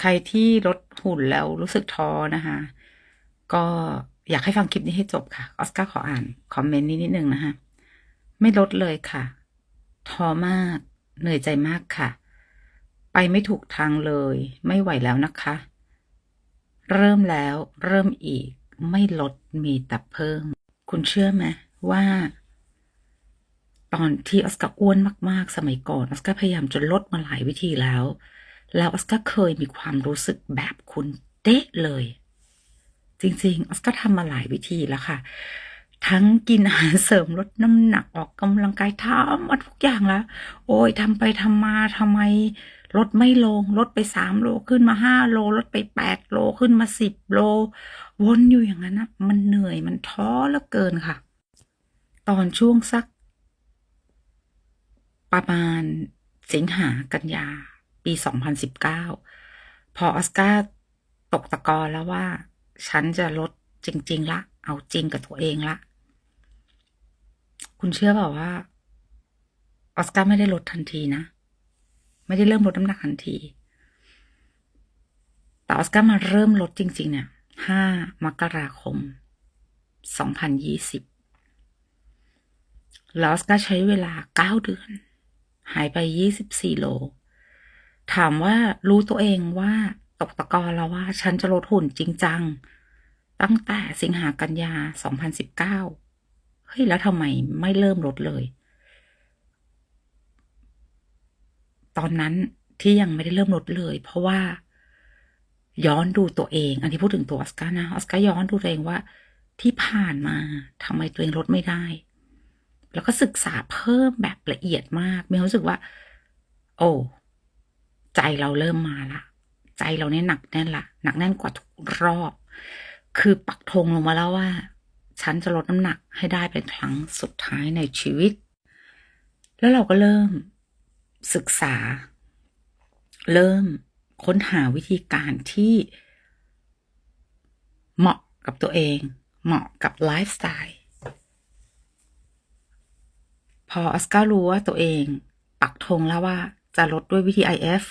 ใครที่ลดหุ่นแล้วรู้สึกท้อนะคะ ก็อยากให้ฟังคลิปนี้ให้จบค่ะ ออสการ์ขออ่านคอมเมนต์นี้นิดนึงนะคะ ไม่ลดเลยค่ะ ท้อมาก เหนื่อยใจมากค่ะ ไปไม่ถูกทางเลย ไม่ไหวแล้วนะคะ เริ่มแล้ว เริ่มอีก ไม่ลดมีแต่เพิ่ม คุณเชื่อไหมว่า ตอนที่ออสการ์อ้วนมาก ๆ สมัยก่อน ออสการ์พยายามจะลดมาหลายวิธีแล้ว แล้วออสการ์เคยมีความรู้สึกแบบคุณเด๊ะเลย จริงๆออสการ์ทำมาหลายวิธีแล้วค่ะ ทั้งกินอาหารเสริมลดน้ำหนักออกกำลังกายทำมาทุกอย่างแล้ว โอ้ยทำไปทำมาทำไมลดไม่ลง ลดไปสามโลขึ้นมาห้าโล ลดไปแปดโลขึ้นมาสิบโล วนอยู่อย่างนั้นนะมันเหนื่อยมันท้อเหลือเกินค่ะ ตอนช่วงสัก ประมาณสิงหากันยา ปี 2019 พอออสการ์ตกตะกอนแล้วว่า ฉันจะลดจริง ๆ ละ เอาจริงกับตัวเองละ คุณเชื่อเปล่าว่าออสการ์ไม่ได้ลดทันทีนะ ไม่ได้เริ่มลดน้ำหนักทันที แต่ออสการ์มาเริ่มลดจริง ๆ เนี่ย 5 มกราคม 2020แล้วออสการ์ใช้เวลา 9 เดือน หายไป 24 โล ถามว่ารู้ตัวเองว่าตกตะกอนแล้วว่า ฉันจะลดหุ่นจริงจัง ตั้งแต่สิงหากันยา 2019 เฮ้ย แล้วทำไมไม่เริ่มลดเลย ตอนนั้นที่ยังไม่ได้เริ่มลดเลย เพราะว่าย้อนดูตัวเอง อันที่พูดถึงตัวออสการ์นะออสการ์ย้อนดูตัวเองว่าที่ผ่านมาทำไมตัวเองลดไม่ได้ แล้วก็ศึกษาเพิ่มแบบละเอียดมากมีความรู้สึกว่า โอ้ ใจเราเริ่มมาละใจเราเนี่ยหนักแน่นละหนักแน่นกว่าทุกรอบ คือปักธงลงมาแล้วว่า ฉันจะลดน้ำหนักให้ได้เป็นครั้งสุดท้ายในชีวิต แล้วเราก็เริ่มศึกษา เริ่มค้นหาวิธีการที่เหมาะกับตัวเอง เหมาะกับไลฟ์สไตล์พอออสการ์รู้ว่าตัวเอง ปักธงแล้วว่าจะลดด้วยวิธี IF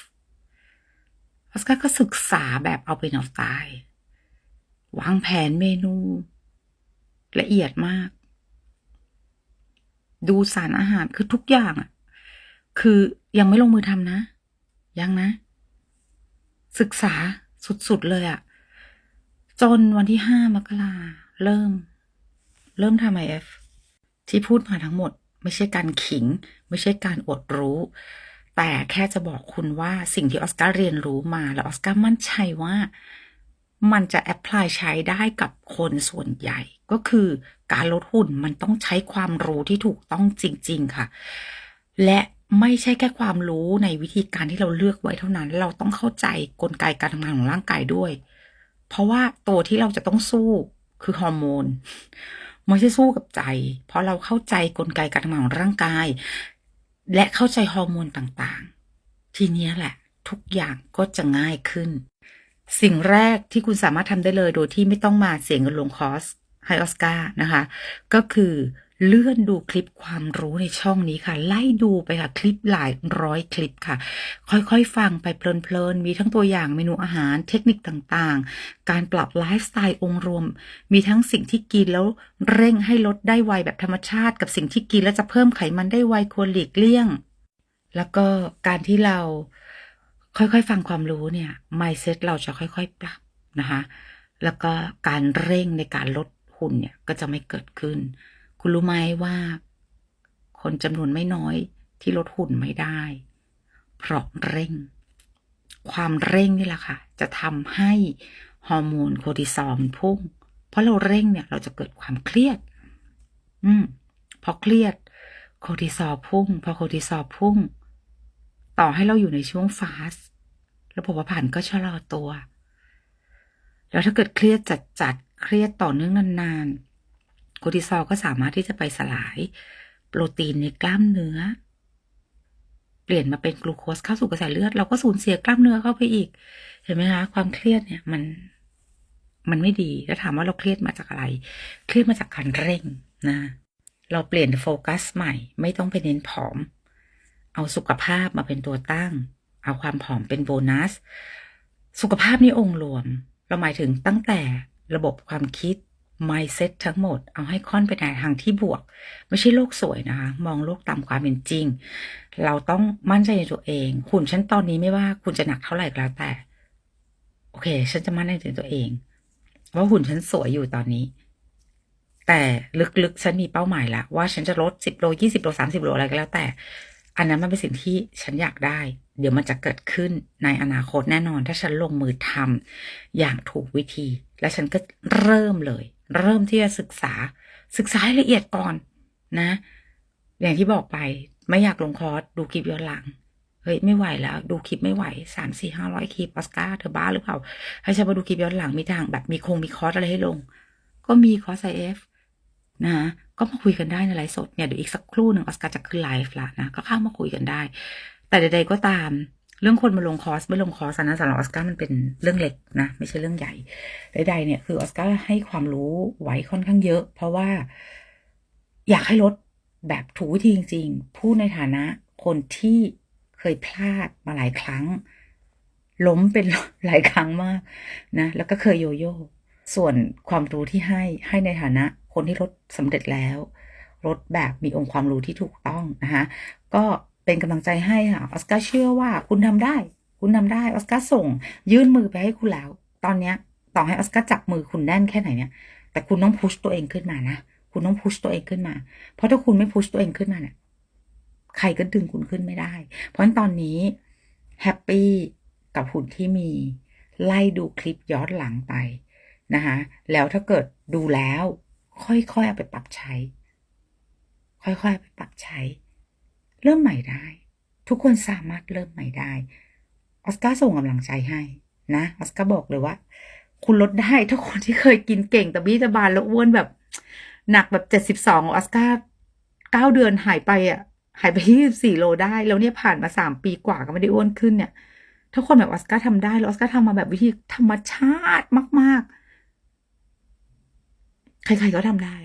ออสการ์ก็ศึกษาแบบเอาเป็นเอาตาย วางแผนเมนู ละเอียดมาก ดูสารอาหารคือทุกอย่างอะคือยังไม่ลงมือทำนะ ยังนะ ศึกษาสุดๆเลยอะจนวันที่ห้ามกราเริ่ม เริ่มทำ IF ที่พูดมาทั้งหมด ไม่ใช่การขิง ไม่ใช่การอวดรู้ แต่แค่จะบอกคุณว่าสิ่งที่ออสการ์เรียนรู้มาแล้วออสการ์มั่นใจว่ามันจะแอพพลายใช้ได้กับคนส่วนใหญ่ ก็คือการลดหุ่นมันต้องใช้ความรู้ที่ถูกต้องจริง ๆ ค่ะ และไม่ใช่แค่ความรู้ในวิธีการที่เราเลือกไว้เท่านั้น เราต้องเข้าใจกลไกการทำงานของร่างกายด้วย เพราะว่าตัวที่เราจะต้องสู้คือฮอร์โมนไม่ใช่สู้กับใจ เพราะเราเข้าใจกลไกการทำงานของร่างกาย และเข้าใจฮอร์โมนต่างๆ ทีนี้แหละ ทุกอย่างก็จะง่ายขึ้น สิ่งแรกที่คุณสามารถทำได้เลยโดยที่ไม่ต้องมาเสียเงินลงคอร์สไฮออสการ์นะคะ ก็คือ เลื่อนดูคลิปความรู้ในช่องนี้ค่ะ ไล่ดูไปค่ะ คลิปหลายร้อยคลิปค่ะ ค่อยๆ ฟังไปเพลินๆ มีทั้งตัวอย่างเมนูอาหารเทคนิคต่างๆ การปรับไลฟ์สไตล์องค์รวม มีทั้งสิ่งที่กินแล้วเร่งให้ลดได้ไวแบบธรรมชาติ กับสิ่งที่กินแล้วจะเพิ่มไขมันได้ไวควรหลีกเลี่ยง แล้วก็การที่เราค่อยๆ ฟังความรู้เนี่ย mindset เราจะค่อยๆ ปรับนะคะ แล้วก็การเร่งในการลดหุ่นเนี่ยก็จะไม่เกิดขึ้น คุณรู้ไหมว่า คนจำนวนไม่น้อยที่ลดหุ่นไม่ได้ เพราะเร่ง ความเร่งนี่แหละค่ะ จะทำให้ฮอร์โมนโคร์ติซอลมันพุ่ง เพราะเราเร่งเนี่ย เราจะเกิดความเครียด อืมพอเครียด โคร์ติซอลพุ่ง พอโคร์ติซอลพุ่ง ต่อให้เราอยู่ในช่วงฟาสต์ระบบผาผลาญก็ชะลอตัว แล้วถ้าเกิดเครียดจัดจัดๆเครียดต่อเนื่องนานๆ คร์ติซอลก็สามารถที่จะไปสลาย โปรตีนในกล้ามเนื้อ เปลี่ยนมาเป็นกลูโคสเข้าสู่กระแสเลือด เราก็สูญเสียกล้ามเนื้อเข้าไปอีก เห็นไหมคะความเครียดเนี่ยมันมันไม่ดีแล้วถามว่าเราเครียดมาจากอะไร เครียดมาจากการเร่งนะ เราเปลี่ยนโฟกัสใหม่ ไม่ต้องไปเน้นผอม เอาสุขภาพมาเป็นตัวตั้ง เอาความผอมเป็นโบนัส สุขภาพนี่องค์รวม เราหมายถึงตั้งแต่ระบบความคิด mindset ทั้งหมด เอาให้ค่อนไปในทางที่บวก ไม่ใช่โลกสวยนะคะ มองโลกตามความเป็นจริง เราต้องมั่นใจในตัวเอง คุณฉันตอนนี้ไม่ว่าคุณจะหนักเท่าไหร่ก็แล้วแต่ โอเค ฉันจะมั่นใจในตัวเองว่าหุ่นฉันสวยอยู่ตอนนี้ แต่ลึกๆ ฉันมีเป้าหมายละว่าฉันจะลดสิบโลยี่สิบโลสามสิบโลอะไรก็แล้วแต่ อันนั้นมันเป็นสิ่งที่ฉันอยากได้ เดี๋ยวมันจะเกิดขึ้นในอนาคตแน่นอน ถ้าฉันลงมือทำอย่างถูกวิธี และฉันก็เริ่มเลย เริ่มที่จะศึกษาศึกษาให้ละเอียดก่อนนะ อย่างที่บอกไปไม่อยากลงคอร์สดูคลิปย้อนหลังเฮ้ยไม่ไหวแล้ว ดูคลิปไม่ไหวสามสี่ห้าร้อยคลิปออสการ์เธอบ้าหรือเปล่า ให้ฉันมาดูคลิปย้อนหลังมีทางแบบมีคงมีคอร์สอะไรให้ลง ก็มีคอร์สไอเอฟนะ ก็มาคุยกันได้ในไลฟ์สดเนี่ยเดี๋ยวอีกสักครู่หนึ่งออสการ์จะขึ้นไลฟ์ละนะ ก็เข้ามาคุยกันได้ แต่ใดๆก็ตาม รื่องคนมาลงคอร์สไม่ลงคอร์สนนั้นสำหรับออสการ์มันเป็นเรื่องเล็กนะไม่ใช่เรื่องใหญ่ใดๆเนี่ยคือออสการ์ให้ความรู้ไว้ค่อนข้างเยอะ เพราะว่าอยากให้ลดแบบถูกวิธีจริงๆพูดในฐานะคนที่เคยพลาดมาหลายครั้ง ล้มเป็นหลายครั้งมากนะแล้วก็เคยโยโย่ส่วนความรู้ที่ให้ให้ในฐานะ คนที่ลดสำเร็จแล้วลดแบบมีองค์ความรู้ที่ถูกต้องนะคะก็ เป็นกำลังใจให้ค่ะออสการ์เชื่อว่าคุณทำได้ คุณทำได้ออสการ์ส่ง ยื่นมือไปให้คุณแล้ว ตอนเนี้ย ต่อให้ออสการ์จับมือคุณแน่นแค่ไหนเนี่ย แต่คุณต้องพุชตัวเองขึ้นมานะคุณต้องพุชตัวเองขึ้นมา เพราะถ้าคุณไม่พุชตัวเองขึ้นมาเนี่ยใครก็ดึงคุณขึ้นไม่ได้ เพราะงั้นตอนนี้แฮปปี้กับหุ่นที่มี ไล่ดูคลิปย้อนหลังไปนะคะแล้วถ้าเกิดดูแล้ว ค่อยๆเอาไปปรับใช้ ค่อยๆเอาไปปรับใช้ เริ่มใหม่ได้ ทุกคนสามารถเริ่มใหม่ได้ออสการ์ส่งกำลังใจให้นะออสการ์บอกเลยว่า คุณลดได้ถ้าคนที่เคยกินเก่งแต่บี้ตะบานแล้วอ้วนแบบ หนักแบบเจ็ดสิบสองออสการ์เก้าเดือนหายไปอะ หายไปที่สี่โลได้ แล้วเนี่ยผ่านมาสามปีกว่าก็ไม่ได้อ้วนขึ้นเนี่ยถ้าคนแบบออสการ์ทำได้แล้วออสการ์ทำมาแบบวิธีธรรมชาติมาก ๆ ใครๆก็ทำได้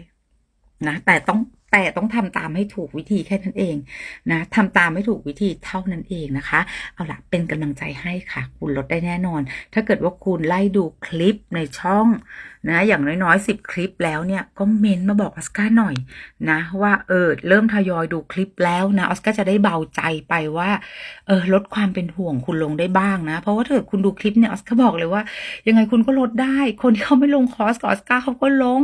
นะ แต่ต้อง แต่ต้องทำตามให้ถูกวิธีแค่นั้นเองนะทำตามให้ถูกวิธีเท่านั้นเองนะคะ เอาล่ะเป็นกำลังใจให้ค่ะ คุณลดได้แน่นอน ถ้าเกิดว่าคุณไล่ดูคลิปในช่องนะอย่างน้อยๆสิบคลิปแล้วเนี่ยก็เมนมาบอกออสการ์หน่อยนะว่าเออเริ่มทยอยดูคลิปแล้วนะออสการ์จะได้เบาใจไปว่าเออลดความเป็นห่วงคุณลงได้บ้างนะ เพราะว่าถ้าเกิดคุณดูคลิปเนี่ยออสการ์บอกเลยว่า ยังไงคุณก็ลดได้ คนที่เขาไม่ลงคอร์สกับออสการ์เขาก็ลง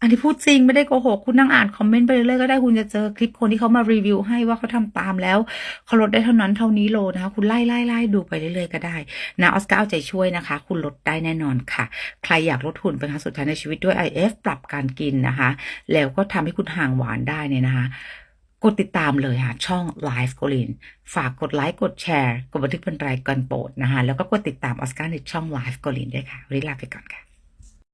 อันที่พูดจริงไม่ได้โกหกคุณนั่งอ่านคอมเมนต์ไปเรื่อยๆก็ได้คุณจะเจอคลิปคนที่เขามารีวิวให้ว่าเขาทำตามแล้วเขาลดได้เท่านั้นเท่านี้โลนะคะคุณไล่ไล่ไล่ดูไปเรื่อยๆก็ได้นะออสการ์เอาใจช่วยนะคะ คุณลดได้แน่นอนค่ะ ใครอยากลดหุ่นเป็นครั้งสุดท้ายในชีวิตด้วย IF ปรับการกินนะคะ แล้วก็ทำให้คุณห่างหวานได้เนี่ยนะคะกดติดตามเลยค่ะ ช่อง Live โกลินฝากกดไลค์กดแชร์ กดบันทึกเป็นรายการโปรดนะคะแล้วก็กดติดตามออสการ์ในช่อง Live โกลินด้วยค่ะวันนี้ลาไปก่อนค่ะ